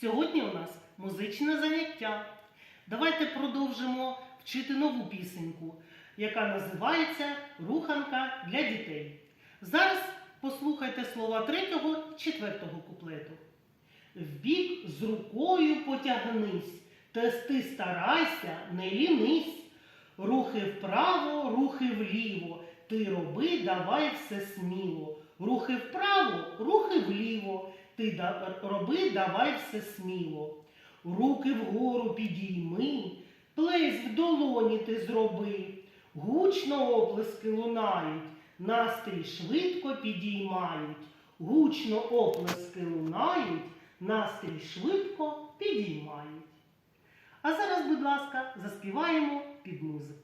Сьогодні у нас музичне заняття. Давайте продовжимо вчити нову пісеньку, яка називається Руханка для дітей. Зараз послухайте слова третього, четвертого куплету. Вбік з рукою потягнись, тести старайся, не лінись. Рухи вправо, рухи вліво. Ти роби, давай все сміло. Рухи вправо. Ти роби, давай все сміло. Руки вгору підійми, плесь в долоні ти зроби. Гучно оплески лунають, настрій швидко підіймають. Гучно оплески лунають, настрій швидко підіймають. А зараз, будь ласка, заспіваємо під музику.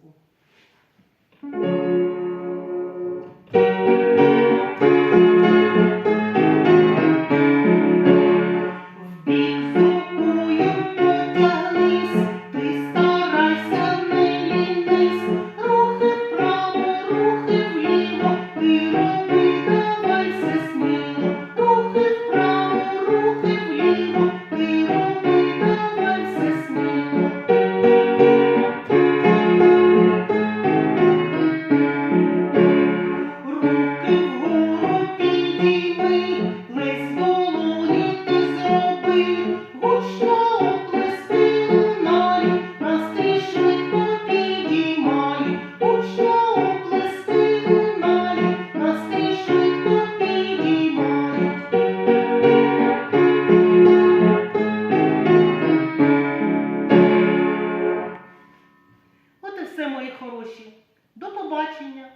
Все, мої хороші. До побачення!